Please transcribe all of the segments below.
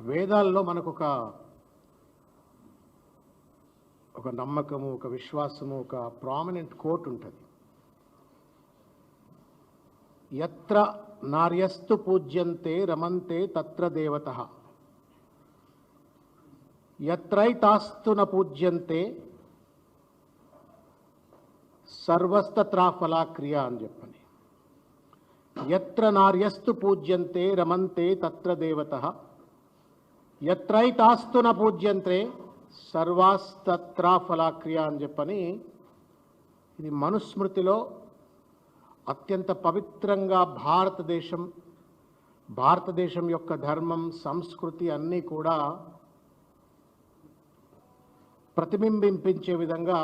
వేదాల్లో మనకు ఒక ఒక నమ్మకము ఒక విశ్వాసము ఒక ప్రామినెంట్ కోట్ ఉంటుంది. ఎత్ర నార్యస్తు పూజ్యంతే రమంతే తత్ర దేవత. ఎత్రైతాస్తు న పూజ్యంతే సర్వస్తత్రాఫలా క్రియ అని చెప్పని. ఎత్ర నార్యస్తు పూజ్యంతే రమంతే తత్ర దేవత. ఎత్రైతాస్తున పూజ్యంత్రే పూజ్యంతే సర్వాస్తత్రాఫలా అని చెప్పని ఇది మనుస్మృతిలో అత్యంత పవిత్రంగా భారతదేశం భారతదేశం యొక్క ధర్మం సంస్కృతి అన్నీ కూడా ప్రతిబింబింపించే విధంగా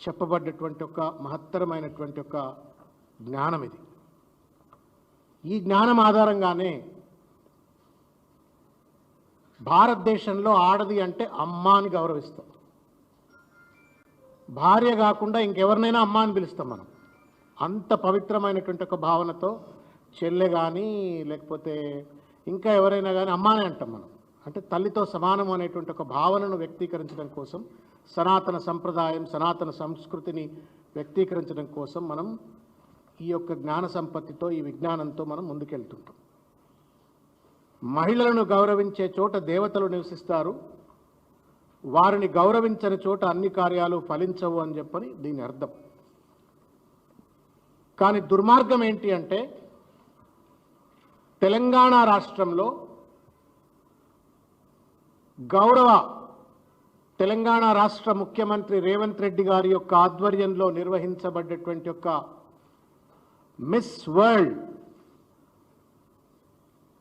చెప్పబడ్డటువంటి ఒక మహత్తరమైనటువంటి ఒక జ్ఞానం ఇది ఈ జ్ఞానం ఆధారంగానే భారతదేశంలో ఆడది అంటే అమ్మ అని గౌరవిస్తాం. భార్య కాకుండా ఇంకెవరినైనా అమ్మ అని పిలుస్తాం మనం. అంత పవిత్రమైనటువంటి ఒక భావనతో చెల్లె కానీ లేకపోతే ఇంకా ఎవరైనా కానీ అమ్మానే అంటాం మనం. అంటే తల్లితో సమానం అనేటువంటి ఒక భావనను వ్యక్తీకరించడం కోసం సనాతన సంప్రదాయం సనాతన సంస్కృతిని వ్యక్తీకరించడం కోసం మనం ఈ యొక్క జ్ఞాన సంపత్తితో ఈ విజ్ఞానంతో మనం ముందుకెళ్తుంటాం. మహిళలను గౌరవించే చోట దేవతలు నివసిస్తారు. వారిని గౌరవించని చోట అన్ని కార్యాలు ఫలించవు అని చెప్పని దీని అర్థం. కానీ దుర్మార్గం ఏంటి అంటే తెలంగాణ రాష్ట్రంలో గౌరవ తెలంగాణ రాష్ట్ర ముఖ్యమంత్రి రేవంత్ రెడ్డి గారి యొక్క ఆధ్వర్యంలో నిర్వహించబడ్డటువంటి యొక్క మిస్ వరల్డ్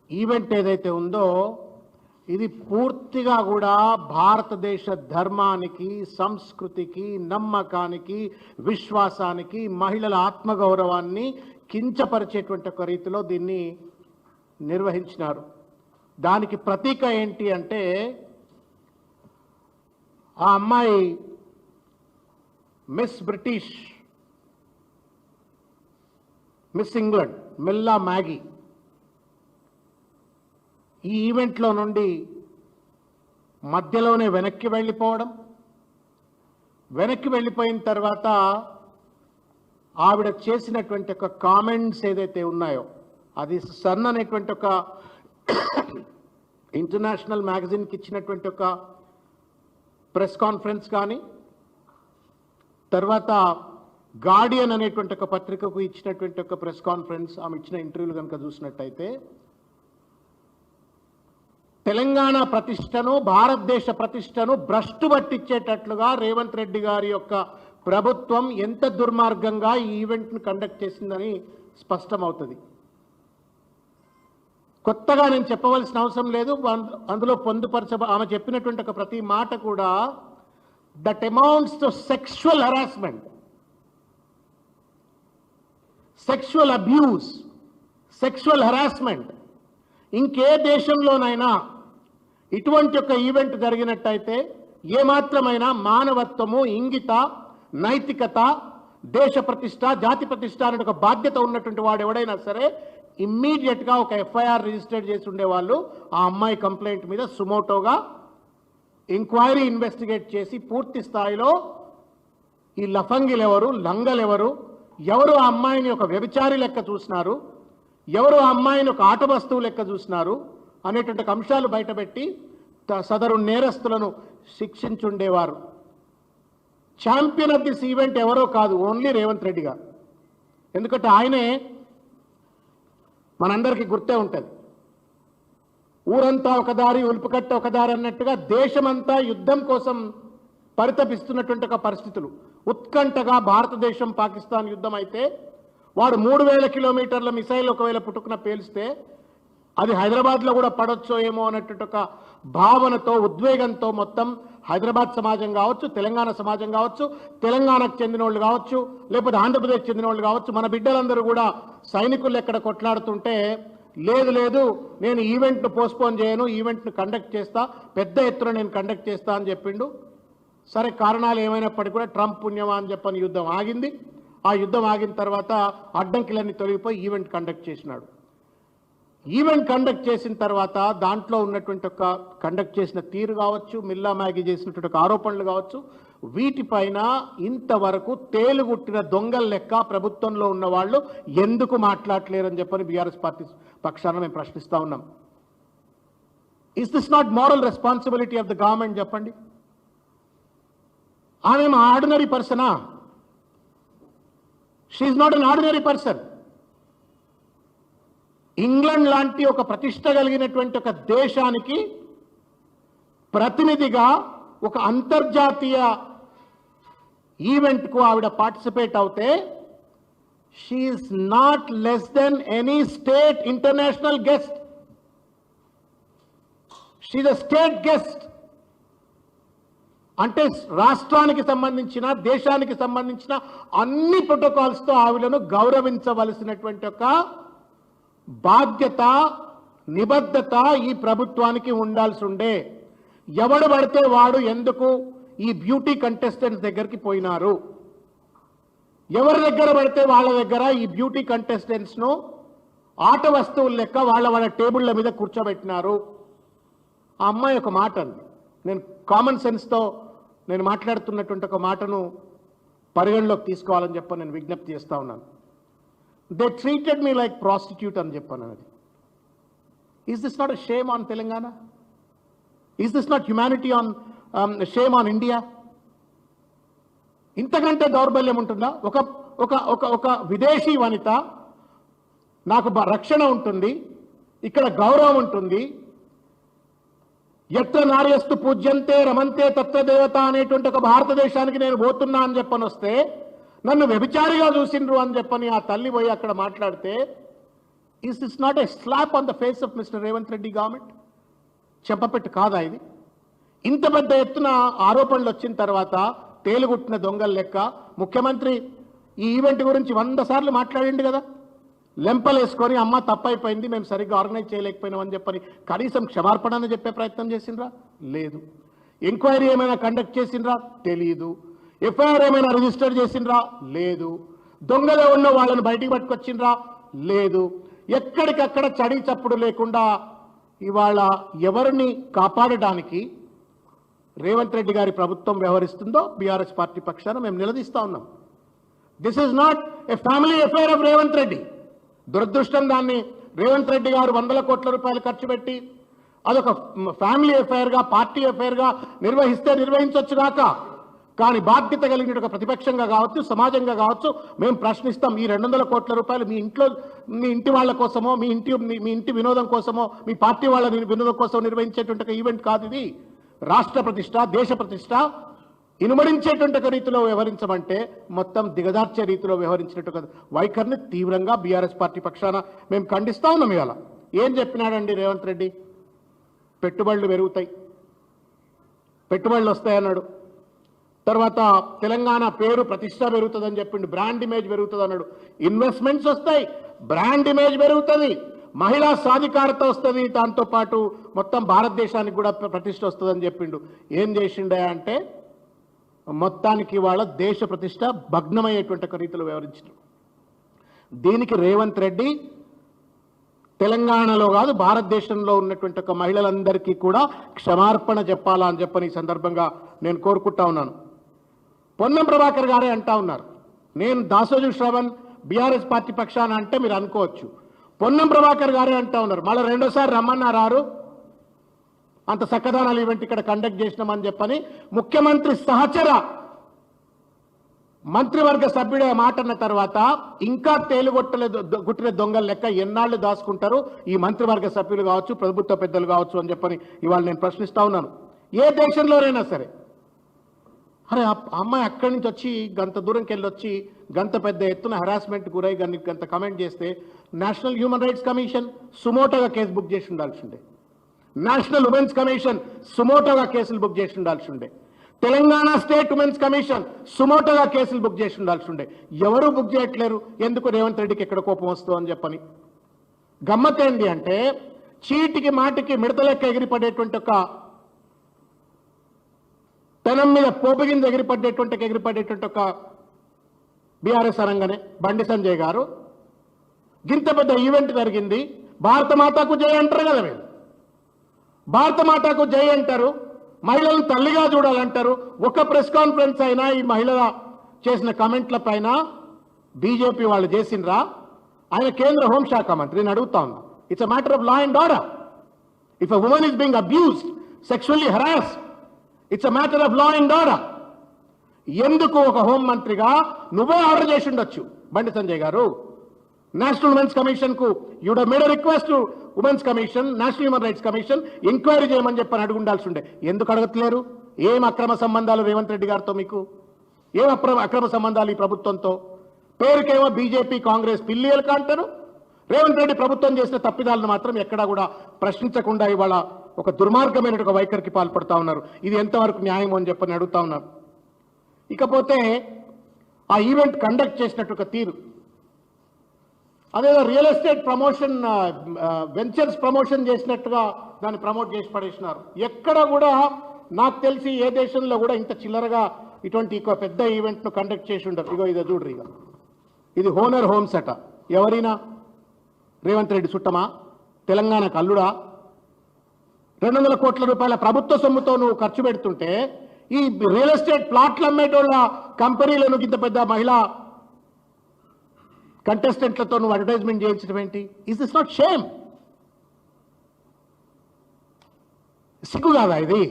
ఈవెంట్ ఏదైతే ఉందో ఇది పూర్తిగా కూడా భారతదేశ ధర్మానికి సంస్కృతికి నమ్మకానికి విశ్వాసానికి మహిళల ఆత్మగౌరవాన్ని కించపరిచేటువంటి ఒక రీతిలో దీన్ని నిర్వహించినారు. దానికి ప్రతీక ఏంటి అంటే ఆ అమ్మాయి miss British miss England Milla Magee. ఈ ఈవెంట్లో నుండి మధ్యలోనే వెనక్కి వెళ్ళిపోవడం వెనక్కి వెళ్ళిపోయిన తర్వాత ఆవిడ చేసినటువంటి ఒక కామెంట్స్ ఏదైతే ఉన్నాయో అది సన్ అనేటువంటి ఒక ఇంటర్నేషనల్ మ్యాగజైన్కి ఇచ్చినటువంటి ఒక ప్రెస్ కాన్ఫరెన్స్ కానీ తర్వాత గార్డియన్ అనేటువంటి ఒక పత్రికకు ఇచ్చినటువంటి ఒక ప్రెస్ కాన్ఫరెన్స్ ఆమె ఇచ్చిన ఇంటర్వ్యూలు కనుక చూసినట్టయితే తెలంగాణ ప్రతిష్టను భారతదేశ ప్రతిష్టను భ్రష్టు పట్టించేటట్లుగా రేవంత్ రెడ్డి గారి యొక్క ప్రభుత్వం ఎంత దుర్మార్గంగా ఈ ఈవెంట్ను కండక్ట్ చేసిందని స్పష్టమవుతుంది. కొత్తగా నేను చెప్పవలసిన అవసరం లేదు. అంద- అందులో పొందుపరచ ఆమె చెప్పినటువంటి ఒక ప్రతి మాట కూడా that amounts to sexual harassment sexual abuse sexual harassment ఇంకే దేశంలోనైనా ఇటువంటి ఒక ఈవెంట్ జరిగినట్టయితే ఏమాత్రమైనా మానవత్వము ఇంగిత నైతికత దేశ ప్రతిష్ట జాతి ప్రతిష్ట అనే ఒక బాధ్యత ఉన్నటువంటి వాడు ఎవడైనా సరే ఇమ్మీడియట్గా ఒక ఎఫ్ఐఆర్ రిజిస్టర్ చేసి ఉండేవాళ్ళు. ఆ అమ్మాయి కంప్లైంట్ మీద సుమోటోగా ఎంక్వైరీ ఇన్వెస్టిగేట్ చేసి పూర్తి స్థాయిలో ఈ లఫంగిలు ఎవరు లంగలు ఎవరు ఎవరు ఆ అమ్మాయిని ఒక వ్యభిచారి లెక్క చూసినారు? ఎవరు ఆ అమ్మాయిని ఒక ఆట వస్తువు లెక్క చూసినారు? అనేటువంటి అంశాలు బయటపెట్టి సదరు నేరస్తులను శిక్షించుండేవారు. ఛాంపియన్ ఆఫ్ దిస్ ఈవెంట్ ఎవరో కాదు ఓన్లీ రేవంత్ రెడ్డి గారు. ఎందుకంటే ఆయనే మనందరికీ గుర్తే ఉంటుంది. ఊరంతా ఒకదారి ఉల్పుకట్ట ఒకదారి అన్నట్టుగా దేశమంతా యుద్ధం కోసం పరితపిస్తున్నటువంటి ఒక పరిస్థితులు. ఉత్కంఠగా భారతదేశం పాకిస్తాన్ యుద్ధం అయితే వాడు మూడు వేల కిలోమీటర్ల మిసైల్ ఒకవేళ పుట్టుకున పేలిస్తే అది హైదరాబాద్లో కూడా పడొచ్చో ఏమో అన్నట్టు ఒక భావనతో ఉద్వేగంతో మొత్తం హైదరాబాద్ సమాజం కావచ్చు తెలంగాణ సమాజం కావచ్చు తెలంగాణకు చెందిన వాళ్ళు కావచ్చు లేకపోతే ఆంధ్రప్రదేశ్ చెందిన వాళ్ళు కావచ్చు మన బిడ్డలందరూ కూడా సైనికులు ఎక్కడ కొట్లాడుతుంటే లేదు లేదు నేను ఈవెంట్ను పోస్ట్పోన్ చేయను ఈవెంట్ను కండక్ట్ చేస్తా పెద్ద ఎత్తున నేను కండక్ట్ చేస్తా అని చెప్పిండు. సరే కారణాలు ఏమైనప్పటికీ కూడా ట్రంప్ పుణ్యమా అని చెప్పని యుద్ధం ఆగింది. ఆ యుద్ధం ఆగిన తర్వాత అడ్డంకిలన్నీ తొలగిపోయి ఈవెంట్ కండక్ట్ చేసినాడు. ఈవెంట్ కండక్ట్ చేసిన తర్వాత దాంట్లో ఉన్నటువంటి ఒక కండక్ట్ చేసిన తీరు కావచ్చు మిల్లా మ్యాగీ చేసినటువంటి ఒక ఆరోపణలు కావచ్చు వీటిపైన ఇంతవరకు తేలుగుట్టిన దొంగల లెక్క ప్రభుత్వంలో ఉన్న వాళ్ళు ఎందుకు మాట్లాడలేరని చెప్పని బీఆర్ఎస్ పార్టీ పక్షాన మేము ప్రశ్నిస్తూ ఉన్నాం. Is this not moral responsibility of the government చెప్పండి. ఆమె ordinary persona? She's not an ordinary person England లాంటి ఒక ప్రతిష్ట కలిగినటువంటి ఒక దేశానికి ప్రతినిధిగా ఒక అంతర్జాతీయ ఈవెంట్కు ఆవిడ పార్టిసిపేట్ అవుతే she's not less than any state international guest she's a state guest అంటే రాష్ట్రానికి సంబంధించిన దేశానికి సంబంధించిన అన్ని ప్రోటోకాల్స్తో ఆవిడను గౌరవించవలసినటువంటి ఒక బాధ్యత నిబద్ధత ఈ ప్రభుత్వానికి ఉండాల్సి ఉండే ఎవడు పడితే వాడు ఎందుకు ఈ బ్యూటీ కంటెస్టెంట్స్ దగ్గరికి పోయినారు? ఎవరి దగ్గర పడితే వాళ్ళ దగ్గర ఈ బ్యూటీ కంటెస్టెంట్స్ను ఆట వస్తువులు లెక్క వాళ్ళ వాళ్ళ టేబుళ్ళ మీద కూర్చోబెట్టినారు? ఆ అమ్మాయి ఒక మాట అంది. నేను కామన్ సెన్స్తో నేను మాట్లాడుతున్నటువంటి ఒక మాటను పరిగణలోకి తీసుకోవాలని చెప్పి నేను విజ్ఞప్తి చేస్తా ఉన్నాను. They treated me like prostitute అని చెప్పాను అది is this not shame on Telangana is this not humanity on shame on India ఇంతకంటే దౌర్బల్యం ఉంటుందా? ఒక ఒక ఒక ఒక విదేశీ వనిత నాకు రక్షణ ఉంటుంది ఇక్కడ గౌరవం ఉంటుంది. ఎత్ర నార్యస్తు పూజ్యంతే రమంతే తత్వదేవత అనేటువంటి ఒక భారతదేశానికి నేను పోతున్నా అని చెప్పని వస్తే నన్ను వ్యభిచారిగా చూసిండ్రు అని చెప్పని ఆ తల్లి పోయి అక్కడ మాట్లాడితే is is not a slap on the face of mister Revanth Reddy government చెప్పపెట్టు కాదా ఇది? ఇంత పెద్ద ఎత్తున ఆరోపణలు వచ్చిన తర్వాత తేలుగుట్టిన దొంగల లెక్క ముఖ్యమంత్రి ఈ ఈవెంట్ గురించి వంద సార్లు మాట్లాడిండు కదా. లెంపలేసుకొని అమ్మ తప్పైపోయింది మేము సరిగ్గా ఆర్గనైజ్ చేయలేకపోయినామని చెప్పని కనీసం క్షమార్పణ అని చెప్పే ప్రయత్నం చేసిండ్రా? లేదు. ఎంక్వైరీ ఏమైనా కండక్ట్ చేసిండ్రా? తెలియదు ఎఫ్ఐఆర్ ఏమైనా రిజిస్టర్ చేసిండ్రా? లేదు. దొంగలో ఉన్న వాళ్ళని బయటికి పట్టుకొచ్చిండ్రా? లేదు. ఎక్కడికక్కడ చడి చప్పుడు లేకుండా ఇవాళ ఎవరిని కాపాడడానికి రేవంత్ రెడ్డి గారి ప్రభుత్వం వ్యవహరిస్తుందో బీఆర్ఎస్ పార్టీ పక్షాన మేము నిలదీస్తా ఉన్నాం. This is not a family affair of Revanth Reddy దురదృష్టం దాన్ని రేవంత్ రెడ్డి గారు వందల కోట్ల రూపాయలు ఖర్చు పెట్టి అదొక ఫ్యామిలీ అఫైర్గా పార్టీ అఫైర్గా నిర్వహిస్తే నిర్వహించవచ్చు కాక కానీ బాధ్యత కలిగిన ఒక ప్రతిపక్షంగా కావచ్చు సమాజంగా కావచ్చు మేము ప్రశ్నిస్తాం ఈ రెండు వందల కోట్ల రూపాయలు మీ ఇంట్లో మీ ఇంటి వాళ్ళ కోసమో మీ ఇంటి మీ- ఇంటి వినోదం కోసమో మీ పార్టీ వాళ్ళ వినోదం కోసం నిర్వహించేటువంటి ఒక ఈవెంట్ కాదు ఇది. రాష్ట్ర ప్రతిష్ట దేశ ప్రతిష్ట ఇనుమడించేటువంటి ఒక రీతిలో వ్యవహరించమంటే మొత్తం దిగదార్చే రీతిలో వ్యవహరించినట్టు కదా. వైఖరిని తీవ్రంగా బీఆర్ఎస్ పార్టీ పక్షాన మేము ఖండిస్తా ఉన్నాం ఇవాళ. ఏం చెప్పినాడండి రేవంత్ రెడ్డి? పెట్టుబడులు పెరుగుతాయి. పెట్టుబడులు వస్తాయన్నాడు. తర్వాత తెలంగాణ పేరు ప్రతిష్ట పెరుగుతుందని చెప్పిండు బ్రాండ్ ఇమేజ్ పెరుగుతుంది అన్నాడు. ఇన్వెస్ట్మెంట్స్ వస్తాయి బ్రాండ్ ఇమేజ్ పెరుగుతుంది మహిళా సాధికారత వస్తుంది దాంతో పాటు మొత్తం భారతదేశానికి కూడా ప్రతిష్ట వస్తుందని చెప్పిండు. ఏం చేసిండే అంటే మొత్తానికి వాళ్ళ దేశ ప్రతిష్ట భగ్నమయ్యేటువంటి ఒక రీతిలో వివరించారు దీనికి రేవంత్ రెడ్డి తెలంగాణలో కాదు భారతదేశంలో ఉన్నటువంటి ఒక మహిళలందరికీ కూడా క్షమార్పణ చెప్పాలా అని చెప్పని ఈ సందర్భంగా నేను కోరుకుంటా ఉన్నాను. పొన్నం ప్రభాకర్ గారే అంటా ఉన్నారు. నేను దాసోజు శ్రవణ్ బీఆర్ఎస్ పార్టీ పక్షాన అంటే మీరు అనుకోవచ్చు. పొన్నం ప్రభాకర్ గారే అంటా ఉన్నారు. మళ్ళీ రెండోసారి రమ్మన్నారు అంత చక్కదానాలు ఈవెంట్ ఇక్కడ కండక్ట్ చేసినామని చెప్పని ముఖ్యమంత్రి సహచర మంత్రివర్గ సభ్యుడే మాట అన్న తర్వాత ఇంకా తేలుగొట్టలే దొ- గుట్టిన దొంగల లెక్క ఎన్నాళ్ళు దాచుకుంటారు? ఈ మంత్రివర్గ సభ్యులు కావచ్చు ప్రభుత్వ పెద్దలు కావచ్చు అని చెప్పని ఇవాళ నేను ప్రశ్నిస్తా ఉన్నాను. ఏ దేశంలోనైనా సరే అరే అమ్మాయి అక్కడి నుంచి వచ్చి గంత దూరంకి వెళ్ళి వచ్చి గంత పెద్ద ఎత్తున హెరాస్మెంట్ గురై గన్ని గంత కమెంట్ చేస్తే నేషనల్ హ్యూమన్ రైట్స్ కమిషన్ సుమోటోగా కేసు బుక్ చేసి ఉండాల్సి ఉండే నేషనల్ ఉమెన్స్ కమిషన్ సుమోటోగా కేసులు బుక్ చేసి ఉండాల్సి ఉండే తెలంగాణ స్టేట్ ఉమెన్స్ కమిషన్ సుమోటోగా కేసులు బుక్ చేసి ఉండాల్సి ఉండే ఎవరు బుక్ చేయట్లేరు? ఎందుకు రేవంత్ రెడ్డికి ఎక్కడ కోపం వస్తుందని చెప్పని. గమ్మత్ ఏంటి అంటే చీటికి మాటికి మిడతలెక్క ఎగిరిపడేటువంటి ఒక పెనం మీద పోపు కింద ఎగిరిపడ్డేటువంటి ఎగిరిపడేటువంటి ఒక బీఆర్ఎస్ అనగానే బండి సంజయ్ గారు. గింత పెద్ద ఈవెంట్ జరిగింది. భారత మాతాకు జై అంటారు కదా వీళ్ళు. భారత మాతాకు జై అంటారు. మహిళలను తల్లిగా చూడాలంటారు. ఒక ప్రెస్ కాన్ఫరెన్స్ అయినా ఈ మహిళ చేసిన కమెంట్ల పైన బీజేపీ వాళ్ళు చేసిండ్రా? ఆయన కేంద్ర హోంశాఖ మంత్రి నేను అడుగుతా ఉన్నా. It's a matter of law and order if a women is being abused sexually harass it's a matter of law and order ఎందుకు ఒక హోం మంత్రిగా నువ్వే ఆర్డర్ చేసి ఉండొచ్చు బండి సంజయ్ గారు నేషనల్ ఉమెన్స్ కమిషన్కు you'd made request women's commission national human rights commission enquiry చేయమని చెప్పని అడుగు ఉండాల్సి ఉండే ఎందుకు అడగట్లేరు? ఏం అక్రమ సంబంధాలు రేవంత్ రెడ్డి గారితో మీకు? ఏం అక్రమ అక్రమ సంబంధాలు ఈ ప్రభుత్వంతో? పేరుకేమో బీజేపీ కాంగ్రెస్ పిల్లియలు అంటారు రేవంత్ రెడ్డి ప్రభుత్వం చేసిన తప్పిదాలను మాత్రం ఎక్కడా కూడా ప్రశ్నించకుండా ఇవాళ ఒక దుర్మార్గమైన ఒక వైఖరికి పాల్పడుతూ ఉన్నారు. ఇది ఎంతవరకు న్యాయం అని చెప్పని అడుగుతా ఉన్నారు. ఇకపోతే ఆ ఈవెంట్ కండక్ట్ చేసినట్టు ఒక తీరు. అదేదో real estate promotion ventures promotion చేసినట్టుగా దాన్ని ప్రమోట్ చేసి పడేసినారు. ఎక్కడ కూడా నాకు తెలిసి ఏ దేశంలో కూడా ఇంత చిల్లరగా ఇటువంటి ఒక పెద్ద ఈవెంట్ను కండక్ట్ చేసి ఉండరు. ఇగో ఇదో చూడరు ఇక ఇది హోనర్ హోమ్స్ అట. ఎవరైనా? రేవంత్ రెడ్డి చుట్టమా తెలంగాణకు అల్లుడా? రెండు వందల కోట్ల రూపాయల ప్రభుత్వ సొమ్ముతో నువ్వు ఖర్చు పెడుతుంటే ఈ రియల్ ఎస్టేట్ ప్లాట్లు అమ్మేటోళ్ళ కంపెనీలను ఇంత పెద్ద మహిళా కంటెస్టెంట్లతో నువ్వు అడ్వర్టైజ్మెంట్ చేయించడం ఏంటి? ఇస్ ఇస్ నాట్ షేమ్ సిగ్గు కాదా ఇది?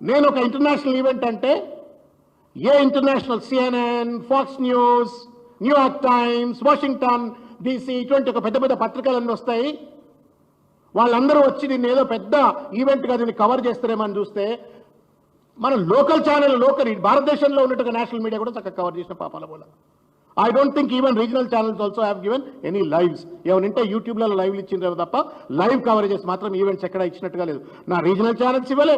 నేను ఒక ఇంటర్నేషనల్ ఈవెంట్ అంటే a international CNN Fox News New York Times Washington DC ఇటువంటి ఒక పెద్ద పెద్ద పత్రికలన్నీ వస్తాయి. వాళ్ళందరూ వచ్చి దీన్ని ఏదో పెద్ద ఈవెంట్గా దీన్ని కవర్ చేస్తారేమని చూస్తే మన లోకల్ ఛానల్ లోకల్ భారతదేశంలో ఉన్నట్టుగా నేషనల్ మీడియా కూడా చక్కగా కవర్ చేసిన పాపాల పోల I don't think even regional channels also have given any lives ఏమనంటే యూట్యూబ్లలో లైవ్లు ఇచ్చిన తప్ప లైవ్ కవరేజెస్ మాత్రం ఈవెంట్స్ ఎక్కడ ఇచ్చినట్టుగా లేదు. నా రీజనల్ ఛానల్స్ ఇవ్వలే.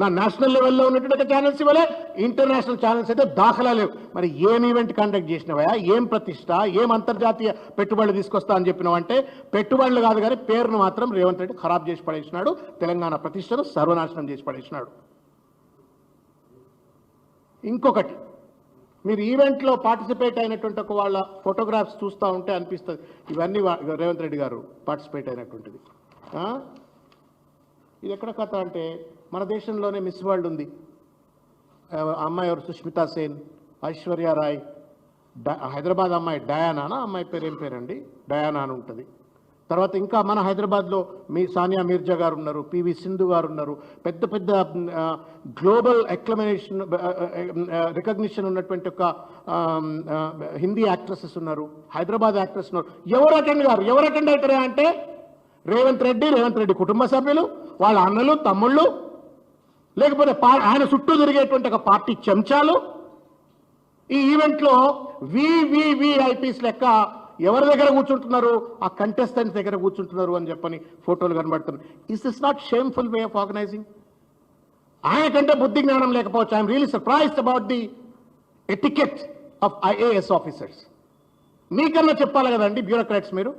నా నేషనల్ లెవెల్లో ఉన్నటువంటి ఛానల్స్ ఇవ్వలే ఇంటర్నేషనల్ ఛానల్స్ అయితే దాఖలా లేవు. మరి ఏం ఈవెంట్ కండక్ట్ చేసినవా ఏం ప్రతిష్ట? ఏం అంతర్జాతీయ పెట్టుబడులు తీసుకొస్తా అని చెప్పినావంటే పెట్టుబడులు కాదు కానీ పేరును మాత్రం రేవంత్ రెడ్డి ఖరాబ్ చేసి పడేసినాడు. తెలంగాణ ప్రతిష్టను సర్వనాశనం చేసి పడేసినాడు. ఇంకొకటి మీరు ఈవెంట్లో పార్టిసిపేట్ అయినటువంటి ఒక వాళ్ళ ఫోటోగ్రాఫ్స్ చూస్తూ ఉంటే అనిపిస్తుంది. ఇవన్నీ రేవంత్ రెడ్డి గారు పార్టిసిపేట్ అయినటువంటిది. ఇది ఎక్కడ కథ అంటే మన దేశంలోనే మిస్ వరల్డ్ ఉంది. అమ్మాయి ఎవరు? సుష్మితా సేన్ ఐశ్వర్య రాయ్ హైదరాబాద్ అమ్మాయి డయానానా అమ్మాయి పేరు ఏం పేరండి? డయానా అని ఉంటుంది. తర్వాత ఇంకా మన హైదరాబాద్లో మీ సానియా మీర్జా గారు ఉన్నారు పివి సింధు గారు ఉన్నారు. పెద్ద పెద్ద గ్లోబల్ ఎక్లమినేషన్ రికగ్నిషన్ ఉన్నటువంటి ఒక హిందీ యాక్ట్రెసెస్ ఉన్నారు హైదరాబాద్ యాక్ట్రెస్ ఉన్నారు. ఎవరు అటెండ్ గారు? ఎవరు అటెండ్ అవుతారా అంటే రేవంత్ రెడ్డి రేవంత్ రెడ్డి కుటుంబ సభ్యులు వాళ్ళ అన్నలు తమ్ముళ్ళు లేకపోతే పా- ఆయన చుట్టూ తిరిగేటువంటి ఒక పార్టీ చెంచాలు? ఈ ఈవెంట్లో వివివిఐపీస్ లెక్క ఎవరి దగ్గర కూర్చుంటున్నారు? ఆ కంటెస్టెంట్స్ దగ్గర కూర్చుంటున్నారు అని చెప్పని ఫోటోలు కనబడుతున్నాయి. Is is not shameful way of organizing ఆయనకంటే బుద్ధి జ్ఞానం లేకపోవచ్చు. I'm really surprised about the etiquette of IAS officers మీకన్నా చెప్పాలి కదండి బ్యూరోక్రాట్స్ మీరు.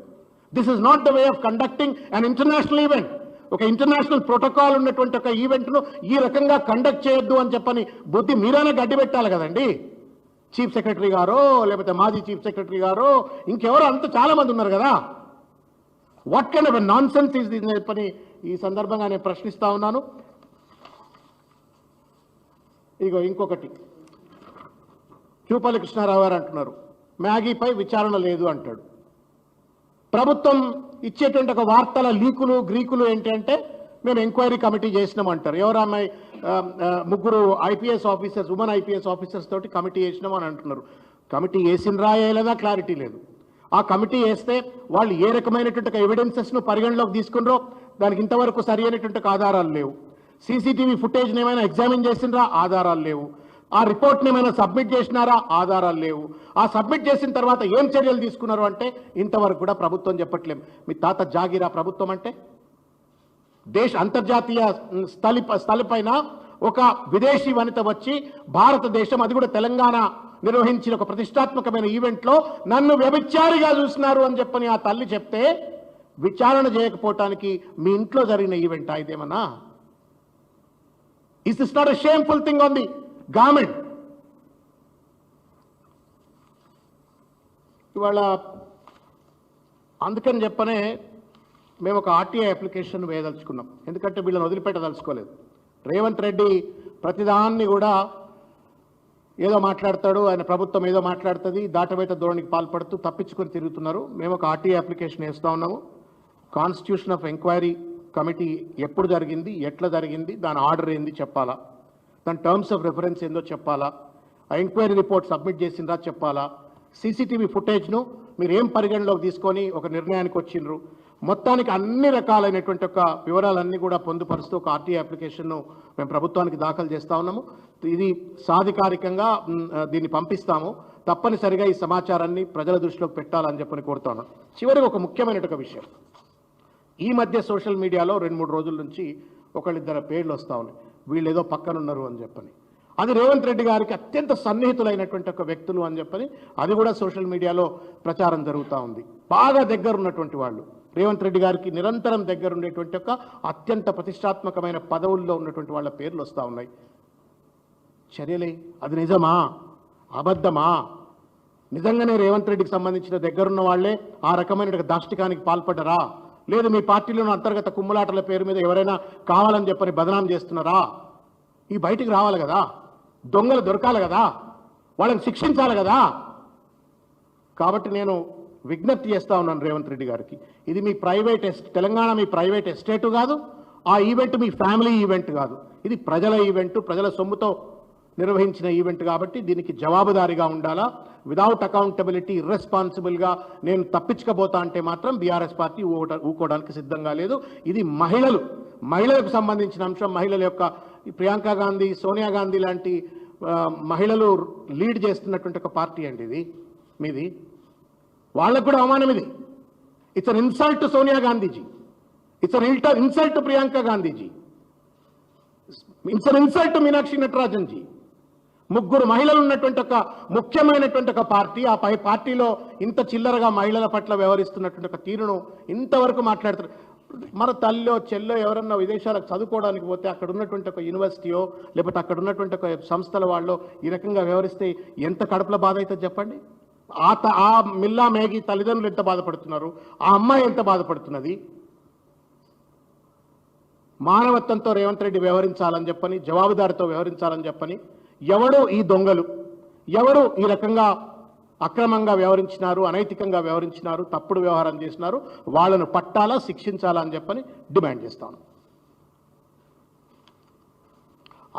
This is not the way of conducting an international event ఒక ఇంటర్నేషనల్ ప్రోటోకాల్ ఉన్నటువంటి ఒక ఈవెంట్ను ఈ రకంగా కండక్ట్ చేయొద్దు అని చెప్పని బుద్ధి మీరైనా గడ్డి పెట్టాలి కదండి. చీఫ్ సెక్రటరీ గారో లేకపోతే మాజీ చీఫ్ సెక్రటరీ గారో ఇంకెవరో అంత చాలామంది ఉన్నారు కదా. What kind of nonsense is this చెప్పని ఈ సందర్భంగా నేను ప్రశ్నిస్తా ఉన్నాను. ఇగో ఇంకొకటి. చూపల్లి కృష్ణారావు గారు అంటున్నారు. మ్యాగీపై విచారణ లేదు అంటాడు. ప్రభుత్వం ఇచ్చేటువంటి ఒక వార్తల లీకులు గ్రీకులు ఏంటి అంటే మేము ఎంక్వైరీ కమిటీ చేసినాం అంటారు ఎవరు అమ్మాయి ముగ్గురు IPS officers women IPS officers తోటి కమిటీ చేసినాం అని అంటున్నారు. కమిటీ వేసినరా వేయలేదా క్లారిటీ లేదు. ఆ కమిటీ వేస్తే వాళ్ళు ఏ రకమైనటువంటి ఎవిడెన్సెస్ను పరిగణలోకి తీసుకున్నారో దానికి ఇంతవరకు సరి అయినటువంటి ఆధారాలు లేవు. సీసీటీవీ ఫుటేజ్ని ఏమైనా ఎగ్జామిన్ చేసినరా ఆధారాలు లేవు. ఆ రిపోర్ట్ని ఏమైనా సబ్మిట్ చేసినారా? ఆధారాలు లేవు. ఆ సబ్మిట్ చేసిన తర్వాత ఏం చర్యలు తీసుకున్నారు అంటే ఇంతవరకు కూడా ప్రభుత్వం చెప్పట్లేం. మీ తాత జాగిరా ప్రభుత్వం అంటే? దేశ అంతర్జాతీయ స్థలి స్థలిపైన ఒక విదేశీ వనిత వచ్చి భారతదేశం అది కూడా తెలంగాణ నిర్వహించిన ఒక ప్రతిష్టాత్మకమైన ఈవెంట్లో నన్ను వ్యభిచారిగా చూసినారు అని చెప్పని ఆ తల్లి చెప్తే విచారణ చేయకపోవటానికి మీ ఇంట్లో జరిగిన ఈవెంట్ ఇదేమన్నా? Is is not a shameful thing on the government ఇవాళ అందుకని చెప్పనే మేము ఒక ఆర్టీఐ అప్లికేషన్ వేయదలుచుకున్నాం. ఎందుకంటే వీళ్ళని వదిలిపెట్టదలుచుకోలేదు. రేవంత్ రెడ్డి ప్రతిదాన్ని కూడా ఏదో మాట్లాడతాడు ఆయన ప్రభుత్వం ఏదో మాట్లాడుతుంది దాటవేత ధోరణికి పాల్పడుతూ తప్పించుకొని తిరుగుతున్నారు. మేము ఒక ఆర్టీఐ అప్లికేషన్ వేస్తూ ఉన్నాము. కాన్స్టిట్యూషన్ ఆఫ్ ఎంక్వైరీ కమిటీ ఎప్పుడు జరిగింది ఎట్లా జరిగింది దాని ఆర్డర్ ఏంది చెప్పాలా? దాని టర్మ్స్ ఆఫ్ రెఫరెన్స్ ఏందో చెప్పాలా? ఆ ఎంక్వైరీ రిపోర్ట్ సబ్మిట్ చేసిందా చెప్పాలా? సీసీటీవీ ఫుటేజ్ను మీరు ఏం పరిగణలోకి తీసుకొని ఒక నిర్ణయానికి వచ్చిండ్రు? మొత్తానికి అన్ని రకాలైనటువంటి ఒక వివరాలన్నీ కూడా పొందుపరుస్తూ ఒక ఆర్టీ అప్లికేషన్ను మేము ప్రభుత్వానికి దాఖలు చేస్తా ఉన్నాము. ఇది సాధికారికంగా దీన్ని పంపిస్తాము. తప్పనిసరిగా ఈ సమాచారాన్ని ప్రజల దృష్టిలోకి పెట్టాలని చెప్పని కోరుతాను చివరికి ఒక ముఖ్యమైన ఒక విషయం. ఈ మధ్య సోషల్ మీడియాలో రెండు మూడు రోజుల నుంచి ఒకళ్ళిద్దరు పేర్లు వస్తూ ఉన్నాయి. వీళ్ళు ఏదో పక్కన ఉన్నారు అని చెప్పని. అది రేవంత్ రెడ్డి గారికి అత్యంత సన్నిహితులైనటువంటి ఒక వ్యక్తులు అని చెప్పని అది కూడా సోషల్ మీడియాలో ప్రచారం జరుగుతూ ఉంది. బాగా దగ్గర ఉన్నటువంటి వాళ్ళు. రేవంత్ రెడ్డి గారికి నిరంతరం దగ్గర ఉండేటువంటి ఒక అత్యంత ప్రతిష్టాత్మకమైన పదవుల్లో ఉన్నటువంటి వాళ్ళ పేర్లు వస్తూ ఉన్నాయి. చర్యలే అది నిజమా? అబద్ధమా? నిజంగానే రేవంత్ రెడ్డికి సంబంధించిన దగ్గరున్న వాళ్ళే ఆ రకమైన దాష్టికానికి పాల్పడరా లేదు మీ పార్టీలోని అంతర్గత కుమ్ములాటల పేరు మీద ఎవరైనా కావాలని చెప్పని బదనాం చేస్తున్నారా? ఈ బయటికి రావాలి కదా? దొంగలు దొరకాలి కదా? వాళ్ళని శిక్షించాలి కదా? కాబట్టి నేను విజ్ఞప్తి చేస్తా ఉన్నాను రేవంత్ రెడ్డి గారికి. ఇది మీ ప్రైవేట్ ఎస్ తెలంగాణ మీ ప్రైవేట్ ఎస్టేటు కాదు ఆ ఈవెంట్ మీ ఫ్యామిలీ ఈవెంట్ కాదు. ఇది ప్రజల ఈవెంట్ ప్రజల సొమ్ముతో నిర్వహించిన ఈవెంట్ కాబట్టి దీనికి జవాబుదారీగా ఉండాలా? విదౌట్ అకౌంటబిలిటీ ఇర్రెస్పాన్సిబుల్గా నేను తప్పించకపోతా అంటే మాత్రం బీఆర్ఎస్ పార్టీ ఊకోట- ఊకోవడానికి సిద్ధంగా లేదు. ఇది మహిళలు మహిళలకు సంబంధించిన అంశం. మహిళల యొక్క ప్రియాంక గాంధీ సోనియా గాంధీ లాంటి మహిళలు లీడ్ చేస్తున్నటువంటి ఒక పార్టీ అండి ఇది మీది. వాళ్ళకు కూడా అవమానం ఇది. It's an insult Sonia Gandhiji it's an insult Priyanka Gandhiji it's an insult Meenakshi Natarajan ji ముగ్గురు మహిళలు ఉన్నటువంటి ఒక ముఖ్యమైనటువంటి ఒక పార్టీ. ఆ పై పార్టీలో ఇంత చిల్లరగా మహిళల పట్ల వ్యవహరిస్తున్నటువంటి ఒక తీరును ఇంతవరకు మాట్లాడుతారు మన తల్లో చెల్లో ఎవరన్నా విదేశాలకు చదువుకోవడానికి పోతే అక్కడ ఉన్నటువంటి ఒక యూనివర్సిటీయో లేకపోతే అక్కడ ఉన్నటువంటి ఒక సంస్థల వాళ్ళు ఈ రకంగా వ్యవహరిస్తే ఎంత కడుపుల బాధ అవుతుంది చెప్పండి? ఆ త ఆ మిల్లా మేఘి తల్లిదండ్రులు ఎంత బాధపడుతున్నారు? ఆ అమ్మాయి ఎంత బాధపడుతున్నది? మానవత్వంతో రేవంత్ రెడ్డి వ్యవహరించాలని చెప్పని జవాబుదారితో వ్యవహరించాలని చెప్పని ఎవడు ఈ దొంగలు? ఎవరు ఈ రకంగా అక్రమంగా వ్యవహరించినారు అనైతికంగా వ్యవహరించినారు తప్పుడు వ్యవహారం చేసినారు? వాళ్ళను పట్టాలా శిక్షించాలా అని చెప్పని డిమాండ్ చేస్తాను.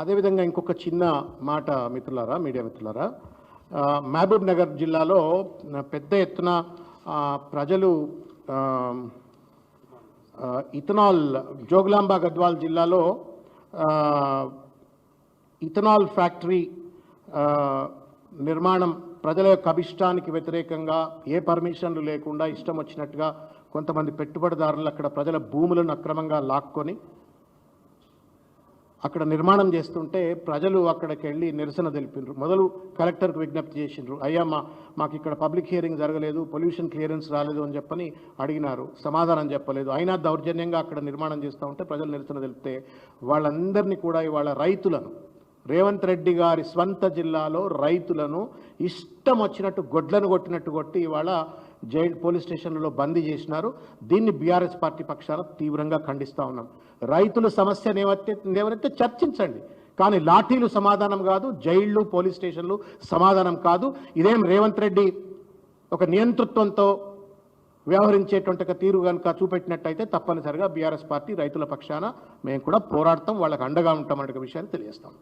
అదేవిధంగా ఇంకొక చిన్న మాట మిత్రులారా మీడియా మిత్రులారా. మహబూబ్ నగర్ జిల్లాలో పెద్ద ఎత్తున ప్రజలు ఇథనాల్ జోగులాంబ గద్వాల్ జిల్లాలో ఇథనాల్ ఫ్యాక్టరీ నిర్మాణం ప్రజల యొక్క అభిష్టానికి వ్యతిరేకంగా ఏ పర్మిషన్లు లేకుండా ఇష్టం వచ్చినట్టుగా కొంతమంది పెట్టుబడిదారులు అక్కడ ప్రజల భూములను అక్రమంగా లాక్కొని అక్కడ నిర్మాణం చేస్తుంటే ప్రజలు అక్కడికి వెళ్ళి నిరసన తెలిపినారు. మొదలు కలెక్టర్కు విజ్ఞప్తి చేసిండ్రు. అయ్యా మా మాకు ఇక్కడ పబ్లిక్ హియరింగ్ జరగలేదు పొల్యూషన్ క్లియరెన్స్ రాలేదు అని చెప్పని అడిగినారు. సమాధానం చెప్పలేదు. అయినా దౌర్జన్యంగా అక్కడ నిర్మాణం చేస్తూ ఉంటే ప్రజలు నిరసన తెలిపితే వాళ్ళందరినీ కూడా ఇవాళ రైతులను రేవంత్ రెడ్డి గారి స్వంత జిల్లాలో రైతులను ఇష్టం వచ్చినట్టు గొడ్లను కొట్టినట్టు కొట్టి ఇవాళ జైల్ పోలీస్ స్టేషన్లలో బందీ చేసినారు. దీన్ని బీఆర్ఎస్ పార్టీ పక్షాన తీవ్రంగా ఖండిస్తూ ఉన్నాం. రైతుల సమస్యను ఏవైతే చర్చించండి. కానీ లాఠీలు సమాధానం కాదు జైళ్ళు పోలీస్ స్టేషన్లు సమాధానం కాదు. ఇదేం రేవంత్ రెడ్డి ఒక నియంతృత్వంతో వ్యవహరించేటువంటి ఒక తీరు కనుక చూపెట్టినట్టయితే తప్పనిసరిగా బీఆర్ఎస్ పార్టీ రైతుల పక్షాన మేము కూడా పోరాడతాం వాళ్ళకి అండగా ఉంటామనే ఒక విషయాన్ని తెలియజేస్తాం.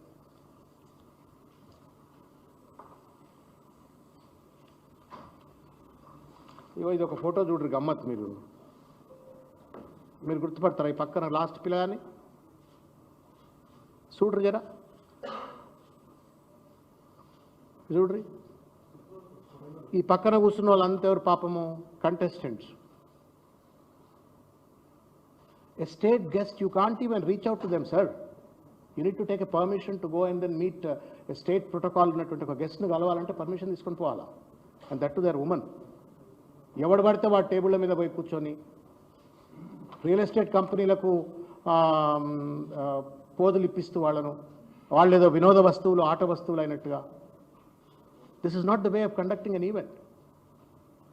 ఇగో ఇది ఒక ఫోటో చూడరు గమ్మత్ మీరు. మీరు గుర్తుపడతారా ఈ పక్కన లాస్ట్ పిల్లగాని చూడరు జరా? చూడ్రి? ఈ పక్కన కూర్చున్న వాళ్ళంతా ఎవరు పాపము? Contestants a state guest you can't even reach out to them sir you need to take a permission to go and then meet state protocol ఉన్నటువంటి ఒక గెస్ట్ని కలవాలంటే పర్మిషన్ తీసుకొని పోవాలా? And that too their women ఎవడు పడితే వాడు టేబుళ్ళ మీద పోయి కూర్చొని రియల్ ఎస్టేట్ కంపెనీలకు పోదులు ఇప్పిస్తూ వాళ్ళను. వాళ్ళు ఏదో వినోద వస్తువులు ఆట వస్తువులు అయినట్టుగా. This is not the way of conducting an event